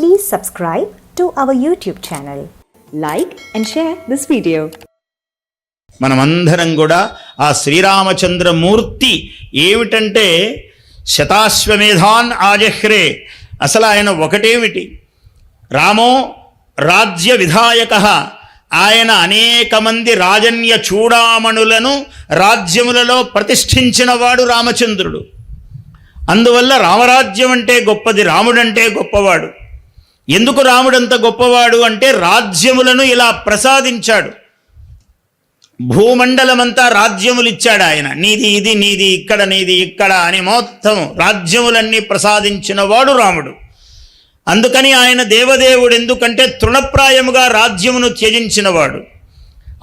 Please subscribe to our YouTube channel. Like and share this video. మనమందరం కూడా ఆ శ్రీరామచంద్రమూర్తి ఏమిటంటే శతాశ్వమేధాన్ ఆజహ్రే. అసలు ఆయన ఒకటేమిటి? రామో రాజ్య విధాయక. ఆయన అనేక మంది రాజన్య చూడామణులను రాజ్యములలో ప్రతిష్ఠించినవాడు రామచంద్రుడు. అందువల్ల రామరాజ్యం అంటే గొప్పది రాముడంటే గొప్పవాడు. ఎందుకు రాముడంత గొప్పవాడు అంటే రాజ్యములను ఇలా ప్రసాదించాడు. భూమండలమంతా రాజ్యములు ఇచ్చాడు ఆయన. నీది ఇది నీది ఇక్కడ నీది ఇక్కడ అని మొత్తం రాజ్యములన్నీ ప్రసాదించిన వాడు రాముడు. అందుకని ఆయన దేవదేవుడు ఎందుకంటే తృణప్రాయముగా రాజ్యమును త్యజించినవాడు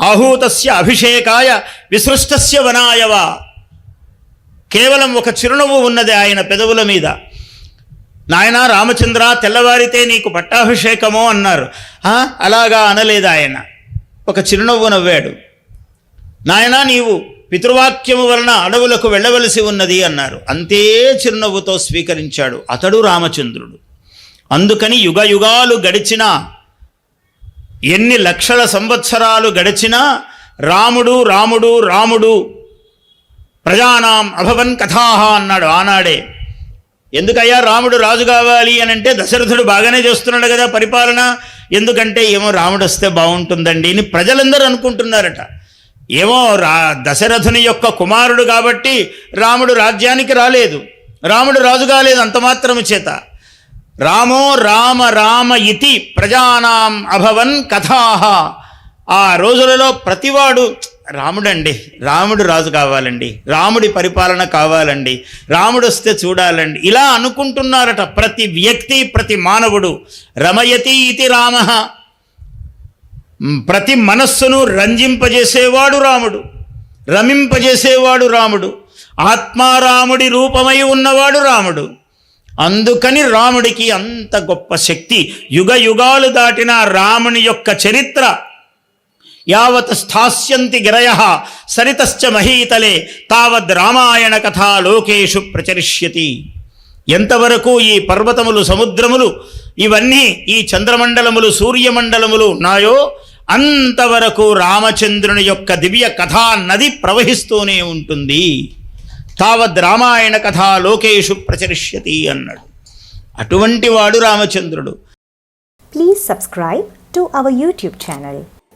ఆహూతస్య అభిషేకాయ విసృష్టస్య వనాయవ. కేవలం ఒక చిరునవ్వు ఉన్నది ఆయన పెదవుల మీద. నాయన రామచంద్ర తెల్లవారితే నీకు పట్టాభిషేకమో అన్నారు. అలాగా అనలేదు ఆయన. ఒక చిరునవ్వు నవ్వాడు. నాయనా నీవు పితృవాక్యము వలన అడవులకు వెళ్ళవలసి ఉన్నది అన్నారు. అంతే చిరునవ్వుతో స్వీకరించాడు అతడు రామచంద్రుడు. అందుకని యుగ యుగాలు గడిచినా ఎన్ని లక్షల సంవత్సరాలు గడిచినా రాముడు రాముడు రాముడు ప్రజానాం అభవన్ కథాహ అన్నాడు ఆనాడే. ఎందుకయ్యా రాముడు రాజు కావాలి అని అంటే దశరథుడు బాగానే చేస్తున్నాడు కదా పరిపాలన? ఎందుకంటే ఏమో రాముడు వస్తే బాగుంటుందండి అని ప్రజలందరూ అనుకుంటున్నారట. ఏమో రా దశరథుని యొక్క కుమారుడు కాబట్టి రాముడు రాజ్యానికి రాలేదు. రాముడు రాజు కాలేదు అంత మాత్రము చేత. రామో రామ రామ ఇతి ప్రజానాం అభవన్ కథాహ. ఆ రోజులలో ప్రతివాడు రాముడండి రాముడు రాజు కావాలండి రాముడి పరిపాలన కావాలండి రాముడు వస్తే చూడాలండి. ఇలా అనుకుంటున్నారట ప్రతి వ్యక్తి ప్రతి మానవుడు. రమయతి ఇది రామ. ప్రతి మనస్సును రంజింపజేసేవాడు రాముడు రమింపజేసేవాడు రాముడు ఆత్మారాముడి రూపమై ఉన్నవాడు రాముడు. అందుకని రాముడికి అంత గొప్ప శక్తి. యుగ యుగాలు దాటిన రాముని యొక్క చరిత్ర. యావత్ స్థాస్యంతి గిరయ సరితశ్చ మహీతలే తావద్ రామాయణ కథా లోకేషు ప్రచరిష్యతి. ఎంతవరకు ఈ పర్వతములు సముద్రములు ఇవన్నీ ఈ చంద్రమండలములు సూర్యమండలములు ఉన్నాయో అంతవరకు రామచంద్రుని యొక్క దివ్య కథా నది ప్రవహిస్తూనే ఉంటుంది. తావద్ రామాయణ కథా లోకేషు ప్రచరిష్యతి అన్నాడు. అటువంటి వాడు రామచంద్రుడు. Please subscribe to our YouTube channel